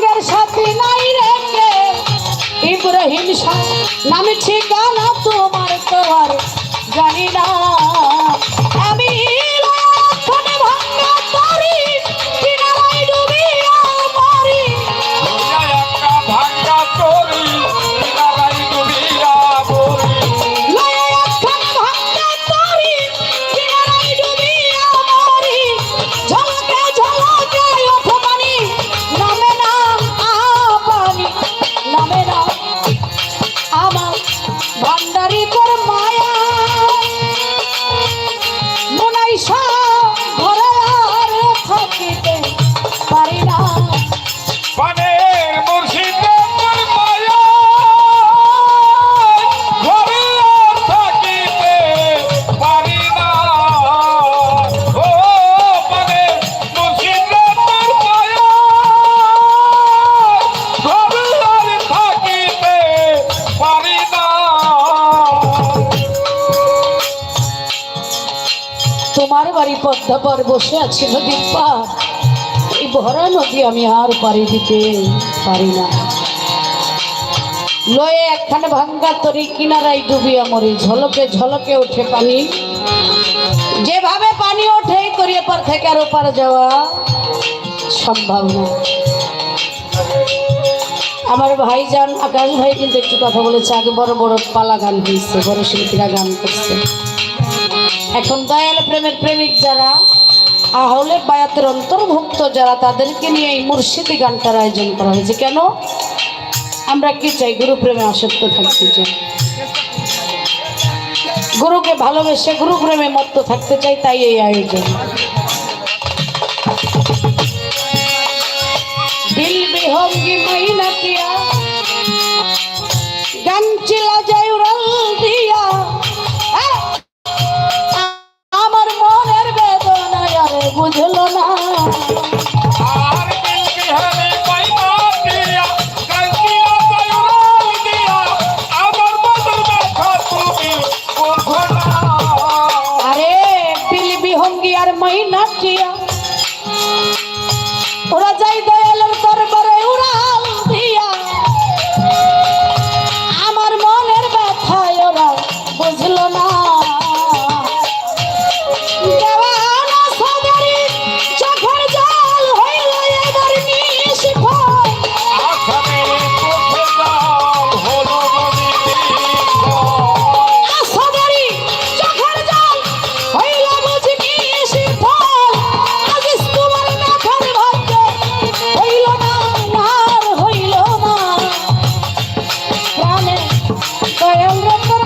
সঙ্গের সাথে নাই রেখে ইব্রাহিম নামে ঠিকানা তোমার তোমার জানি না। আমার বাড়ি পদ্মা পর বসে আছে নদীর পার। এই ভরা নদী আমি আর পারি দিতে পারি না। লয়ে একখানে ভাঙ্গা তরি কিনারাই ডুবি মরি, ঝলকে ঝলকে ওঠে পানি। যেভাবে পানি ওঠে, করি এপার থেকে আর ওপার যাওয়া সম্ভব না। আমার ভাই যান আকাশ ভাই কিন্তু একটু কথা বলেছে, আগে বড় বড় পালা গান হয়েছে বড় শিল্পীরা গান করছে। এখন দয়াল প্রেমের প্রেমিক যারা, আহলে বায়াতের অন্তর্ভুক্ত যারা, তাদেরকে নিয়ে এই মুর্শিদি গানটার আয়োজন করা হয়েছে। কেন? আমরা কি চাই? গুরু প্রেমে আসক্ত থাকতে চাই। গুরুকে ভালোবেসে গুরু প্রেমে মত্ত থাকতে চাই, তাই এই আয়োজন। দিল বিহঙ্গি মহিলা ¡Gracias!